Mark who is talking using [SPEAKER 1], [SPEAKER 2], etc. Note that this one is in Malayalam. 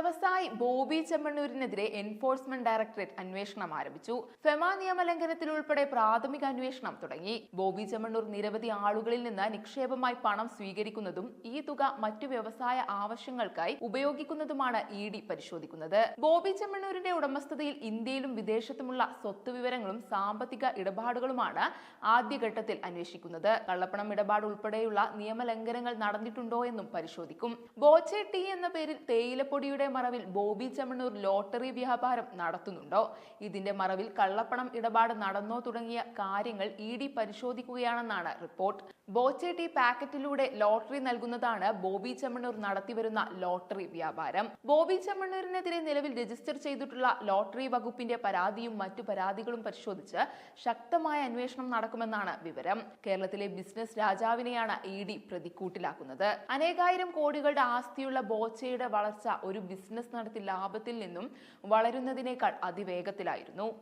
[SPEAKER 1] വ്യവസായി ബോബി ചെമ്മണ്ണൂരിനെതിരെ എൻഫോഴ്സ്മെന്റ് ഡയറക്ടറേറ്റ് അന്വേഷണം ആരംഭിച്ചു. ഫെമ നിയമലംഘനത്തിൽ ഉൾപ്പെടെ പ്രാഥമിക അന്വേഷണം തുടങ്ങി. ബോബി ചെമ്മണ്ണൂർ നിരവധി ആളുകളിൽ നിന്ന് നിക്ഷേപമായി പണം സ്വീകരിക്കുന്നതും ഈ തുക മറ്റു വ്യവസായ ആവശ്യങ്ങൾക്കായി ഉപയോഗിക്കുന്നതുമാണ് ഇ ഡി പരിശോധിക്കുന്നത്. ബോബി ചെമ്മണ്ണൂരിന്റെ ഉടമസ്ഥതയിൽ ഇന്ത്യയിലും വിദേശത്തുമുള്ള സ്വത്ത് വിവരങ്ങളും സാമ്പത്തിക ഇടപാടുകളുമാണ് ആദ്യഘട്ടത്തിൽ അന്വേഷിക്കുന്നത്. കള്ളപ്പണം ഇടപാട് ഉൾപ്പെടെയുള്ള നിയമലംഘനങ്ങൾ നടന്നിട്ടുണ്ടോ എന്നും പരിശോധിക്കും. ബോച്ചെ ടി എന്ന പേരിൽ തേയിലപ്പൊടിയുടെ മറവിൽ ബോബി ചെമ്മണ്ണൂർ ലോട്ടറി വ്യാപാരം നടത്തുന്നുണ്ടോ? ഇതിന്റെ മറവിൽ കള്ളപ്പണം ഇടപാട് നടന്നോ തുടങ്ങിയ കാര്യങ്ങൾ ഇ ഡി പരിശോധിക്കുകയാണെന്നാണ് റിപ്പോർട്ട്. ബോച്ചേട്ടി പാക്കറ്റിലൂടെ ലോട്ടറി നൽകുന്നതാണ് ബോബി ചെമ്മണ്ണൂർ നടത്തിവരുന്ന ലോട്ടറി വ്യാപാരം. ബോബി ചെമ്മണ്ണൂരിനെതിരെ നിലവിൽ രജിസ്റ്റർ ചെയ്തിട്ടുള്ള ലോട്ടറി വകുപ്പിന്റെ പരാതിയും മറ്റു പരാതികളും പരിശോധിച്ച് ശക്തമായ അന്വേഷണം നടക്കുമെന്നാണ് വിവരം. കേരളത്തിലെ ബിസിനസ് രാജാവിനെയാണ് ഇ ഡി പ്രതിക്കൂട്ടിലാക്കുന്നത്. അനേകായിരം കോടികളുടെ ആസ്തിയുള്ള ബോച്ചയുടെ വളർച്ച ഒരു ബിസിനസ് നടത്തി ലാഭത്തിൽ നിന്നും വളരുന്നതിനേക്കാൾ അതിവേഗത്തിലായിരുന്നു.